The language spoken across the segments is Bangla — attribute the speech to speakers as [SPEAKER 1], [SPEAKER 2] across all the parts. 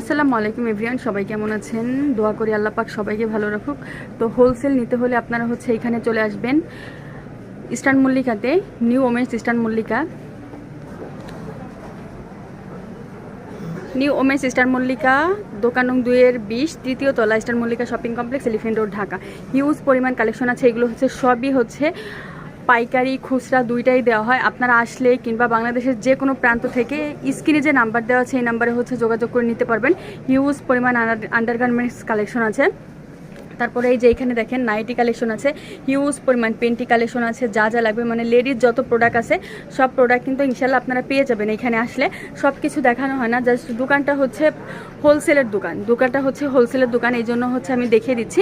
[SPEAKER 1] আসসালামু আলাইকুম এভরিয়ান সবাই কেমন আছেন? দোয়া করি আল্লাহ পাক সবাইকে ভালো রাখুক। তো হোলসেল নিতে হলে আপনারা হচ্ছে এখানে চলে আসবেন। Eastern মল্লিকাতে, new women's Eastern Mallika. New women's Eastern Mallika, দোকান নং দুইয়ের বিশ তৃতীয় তলা Eastern Mallika Shopping Complex, Elephant Road, Dhaka. Huge পরিমাণ কালেকশন আছে, এগুলো হচ্ছে সবই হচ্ছে পাইকারি খুচরা দুইটাই দেওয়া হয়। আপনারা আসলে কিংবা বাংলাদেশের যে কোনো প্রান্ত থেকে স্ক্রিনে যে নাম্বার দেওয়া আছে, এই নাম্বারে হচ্ছে যোগাযোগ করে নিতে পারবেন। হিউজ পরিমাণ আন্ডারগার্মেন্টস কালেকশন আছে। তারপরে এই যে এখানে দেখেন নাইটি কালেকশন আছে হিউজ পরিমাণ পেন্টি কালেকশন আছে, যা যা লাগবে মানে লেডির যত প্রোডাক্ট আছে, সব প্রোডাক্ট কিন্তু ইনশাল্লাহ আপনারা পেয়ে যাবেন এখানে আসলে। সব কিছু দেখানো হয় না জাস্ট দোকানটা হচ্ছে হোলসেলের দোকান। দোকানটা হচ্ছে হোলসেলের দোকান, এই জন্য হচ্ছে আমি দেখিয়ে দিচ্ছি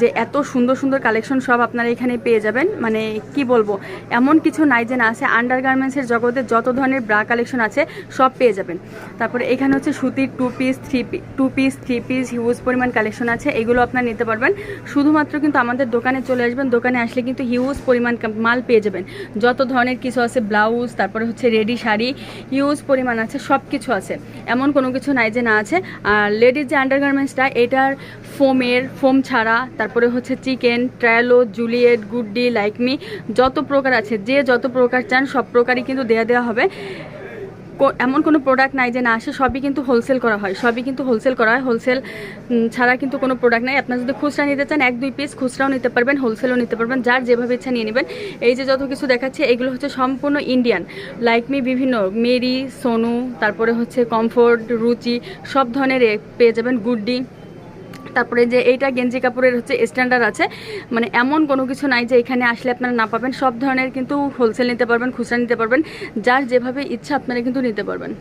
[SPEAKER 1] যে এত সুন্দর সুন্দর কালেকশন সব আপনারা এখানে পেয়ে যাবেন। মানে কি বলব, এমন কিছু নাই যে না আছে আন্ডার গার্মেন্টসের জগতে যত ধরনের ব্রা কালেকশন আছে, সব পেয়ে যাবেন। তারপরে এখানে হচ্ছে সুতির two piece three piece two piece three piece huge পরিমাণ কালেকশন আছে, এগুলো আপনারা নিতে পারবেন। শুধুমাত্র কিন্তু আমাদের দোকানে চলে আসবেন। দোকানে আসলে কিন্তু হিউজ পরিমাণ মাল পেয়ে যাবেন। যত ধরনের কিছু আছে ব্লাউজ তারপরে হচ্ছে রেডি শাড়ি হিউজ পরিমাণ আছে সব কিছু আছে। এমন কোনো কিছু নাই যে না আছে। আর লেডিস যে আন্ডারগার্মেন্টসটা এটার ফোমের ফোম ছাড়া, তারপরে হচ্ছে চিকেন ট্রায়ালো জুলিয়েট গুড্ডি লাইকমি যত প্রকার আছে, যে যত প্রকার চান, সব প্রকারই কিন্তু দেয়া দেওয়া হবে। এমন কোনো প্রোডাক্ট নাই যে না আসে সবই কিন্তু হোলসেল করা হয়। সবই কিন্তু হোলসেল করা হয়। হোলসেল ছাড়া কিন্তু কোনো প্রোডাক্ট নাই। আপনার যদি খুচরা নিতে চান, এক, দুই পিস খুচরাও নিতে পারবেন হোলসেলও নিতে পারবেন, যার যেভাবে ইচ্ছা নিয়ে নেবেন। এই যে যত কিছু দেখাচ্ছে, এগুলো হচ্ছে সম্পূর্ণ ইন্ডিয়ান লাইক মি বিভিন্ন মেরি সোনু তারপরে হচ্ছে কমফোর্ট রুচি সব ধরনের পেয়ে যাবেন গুড্ডি। তারপরে যে এইটা গেঞ্জি কাপড়ের হচ্ছে স্ট্যান্ডার্ড আছে। মানে এমন কোনো কিছু নাই যে এখানে আসলে আপনারা না পাবেন। সব ধরনের কিন্তু হোলসেল নিতে পারবেন, খুচরা নিতে পারবেন। যার যেভাবে ইচ্ছা আপনারা কিন্তু নিতে পারবেন।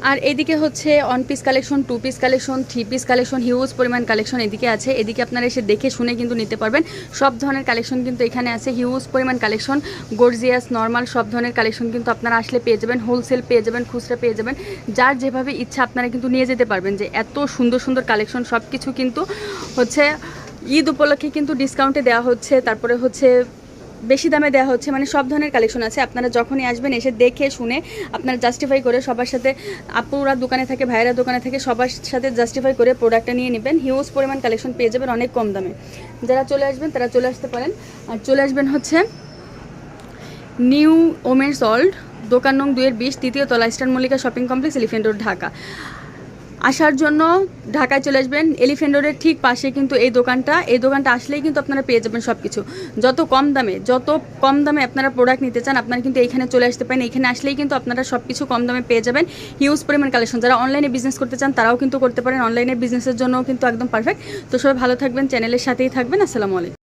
[SPEAKER 1] আর এদিকে হচ্ছে one piece collection two piece collection three piece collection huge পরিমাণ কালেকশন এদিকে আছে। এদিকে আপনারা এসে দেখে শুনে কিন্তু নিতে পারবেন। সব ধরনের কালেকশন কিন্তু এখানে আছে। হিউজ পরিমাণ কালেকশন গর্জিয়াস নর্মাল সব ধরনের কালেকশন কিন্তু আপনারা আসলে পেয়ে যাবেন। হোলসেল পেয়ে যাবেন, খুচরা পেয়ে যাবেন। যার যেভাবে ইচ্ছা আপনারা কিন্তু নিয়ে যেতে পারবেন যে এত সুন্দর সুন্দর কালেকশন সব কিছু কিন্তু হচ্ছে ঈদ উপলক্ষে কিন্তু ডিসকাউন্টে দেওয়া হচ্ছে। তারপরে হচ্ছে বেশি দামে দেওয়া হচ্ছে মানে সব ধরনের কালেকশন আছে। আপনারা যখনই আসবেন, এসে দেখে শুনে আপনারা জাস্টিফাই করে সবার সাথে আপুরা দোকানে থাকে, ভাইয়েরা দোকানে থাকে, সবার সাথে জাস্টিফাই করে প্রোডাক্টটা নিয়ে নেবেন। হিউজ পরিমাণ কালেকশন পেয়ে যাবেন অনেক কম দামে। যারা চলে আসবেন, তারা চলে আসতে পারেন। আর চলে আসবেন হচ্ছে নিউ ওমেন্স অল্ড দোকান নং দুয়ের বিশ, তৃতীয় তলা Eastern Mallika Shopping Complex Elephant Road Dhaka. আসার জন্য ঢাকায় চলে আসবেন। এলিফেন্ট রোডের ঠিক পাশে কিন্তু এই দোকানটা। এই দোকানটা আসলেই কিন্তু আপনারা পেয়ে যাবেন সব কিছু যত কম দামে, যত কম দামে আপনারা প্রোডাক্ট নিতে চান, আপনারা কিন্তু এইখানে চলে আসতে পারেন। এখানে আসলেই কিন্তু আপনারা সব কিছু কম দামে পেয়ে যাবেন। হিউজ পরিমাণ কালেকশন যারা অনলাইনে বিজনেস করতে চান, তারাও কিন্তু করতে পারেন। অনলাইনে বিজনেসের জন্যও কিন্তু একদম পারফেক্ট তো সবাই ভালো থাকবেন চ্যানেলের সাথেই থাকবেন। আসসালামু আলাইকুম।